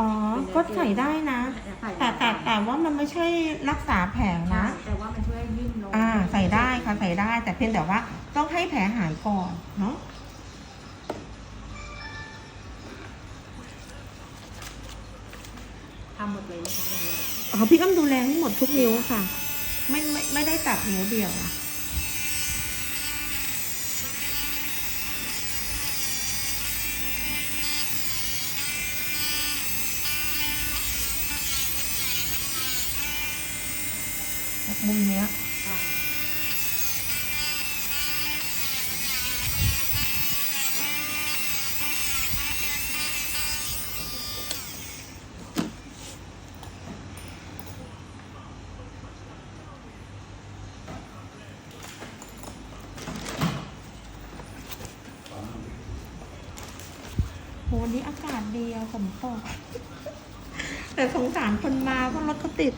อ๋อ ก็ใส่ได้นะใส่แต่แต่แต่ว่ามันไม่ใช่รักษาแผลนะ แต่ว่ามันช่วยยืดลงอ่า ใส่ได้ค่ะใส่ได้ แต่เพียงแต่ว่าต้องให้แผลหายก่อนเนาะทำหมดเลยนะคะวันนี้อ๋อพี่อ้ำดูแลให้หมดทุกนิ้วค่ะ ไม่ไม่ไม่ได้ตัดนิ้วเดียวอะ มุมเนี้ยโหวันนี้อากาศดีอะฝนตกแต่สงสารคนมาเพราะรถเขาติด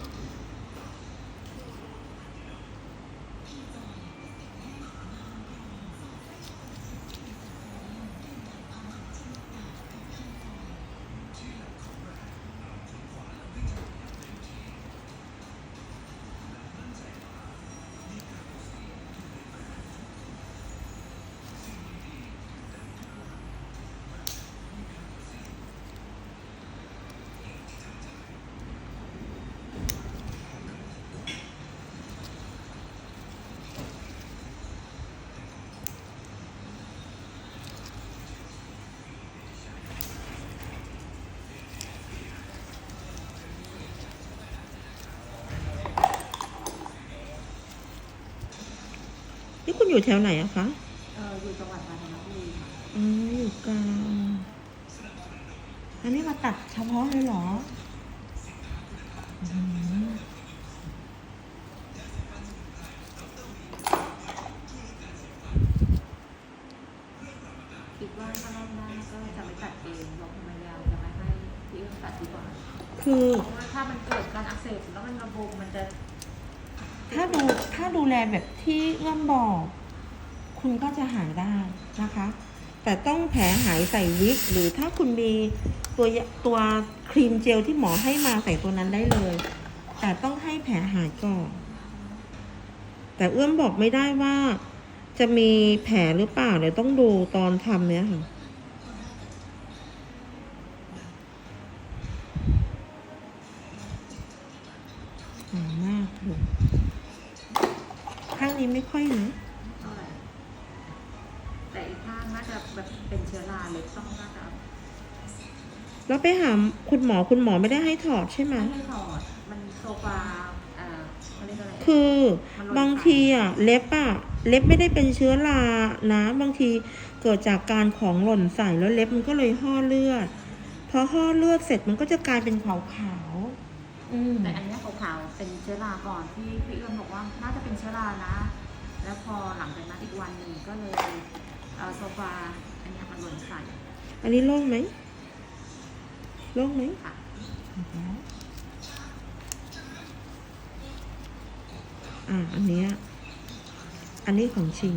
นี่คุณอยู่แถวไหนอะคะเอออยู่จังหวัดกาญจนบุรีค่ะอ๋ออยู่กลางอันนี้มาตัดเฉพาะเลยเหรออืมคิดว่าถ้ารอบหน้าก็จะไม่ตัดเองบอกภรรยาจะไม่ให้พี่เอื้อมตัดดีกว่าคือ เพราะว่าถ้ามันเกิดการอักเสบแล้วมันระบบมันจะถ้าดู ถ้าดูแลแบบที่เอื้อมบอก คุณก็จะหายได้นะคะ แต่ต้องแผลหายใส่วิก หรือถ้าคุณมีตัวตัวครีมเจลที่หมอให้มาใส่ตัวนั้นได้เลย แต่ต้องให้แผลหายก่อน แต่เอื้อมบอกไม่ได้ว่า จะมีแผลหรือเปล่าเดี๋ยวต้องดูตอนทำเนี้ยค่ะหอมมากเลย ข้างนี้ไม่ค่อยนะเท่าไหร่แต่อีกข้างน่าจะแบบเป็นเชื้อราเล็กต้องน่าจะแล้วไปหาคุณหมอคุณหมอไม่ได้ให้ถอดใช่ไหมไม่ให้ถอดมันโซฟาเอ่อเขาเรียกอะไรคือมันหล่นบางทีอะเล็บอะเล็บไม่ได้เป็นเชื้อรานะ บางทีเกิดจากการของหล่นใส่แล้วเล็บมันก็เลยห่อเลือดพอห่อเลือดเสร็จมันก็จะกลายเป็นขาวๆ อืมแต่อันเนี้ยขาวๆเป็นเชื้อราก่อนที่พี่เอื้อมบอกว่าน่าจะเป็นเชื้อรานะ แล้วพอหลังจากนั้นอีกวันหนึ่งก็เลยเอ่อโซฟาอันเนี้ยมันหล่นใส่อันนี้โล่งไหมโล่งไหมค่ะ อ่าอันเนี้ยอันนี้ของชิง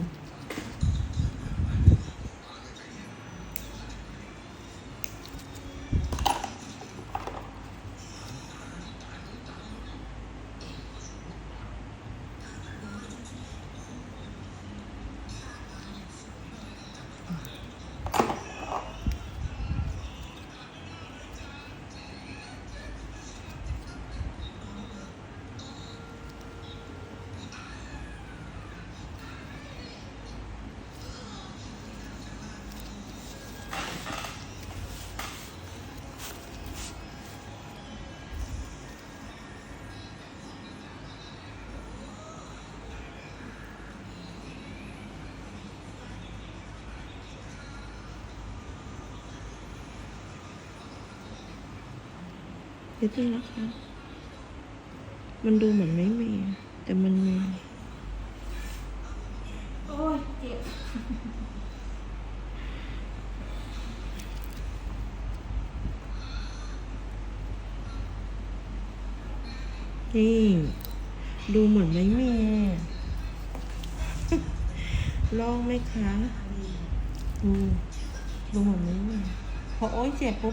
เดี๋ยวดูนะคะ มันดูเหมือนไม่มี แต่มันมี โอ้ยเจ็บนี่ดูเหมือนไม่มีลองไหมคะอืมดูเหมือนไม่มีพอโอ๊ยเจ็บปุ๊บ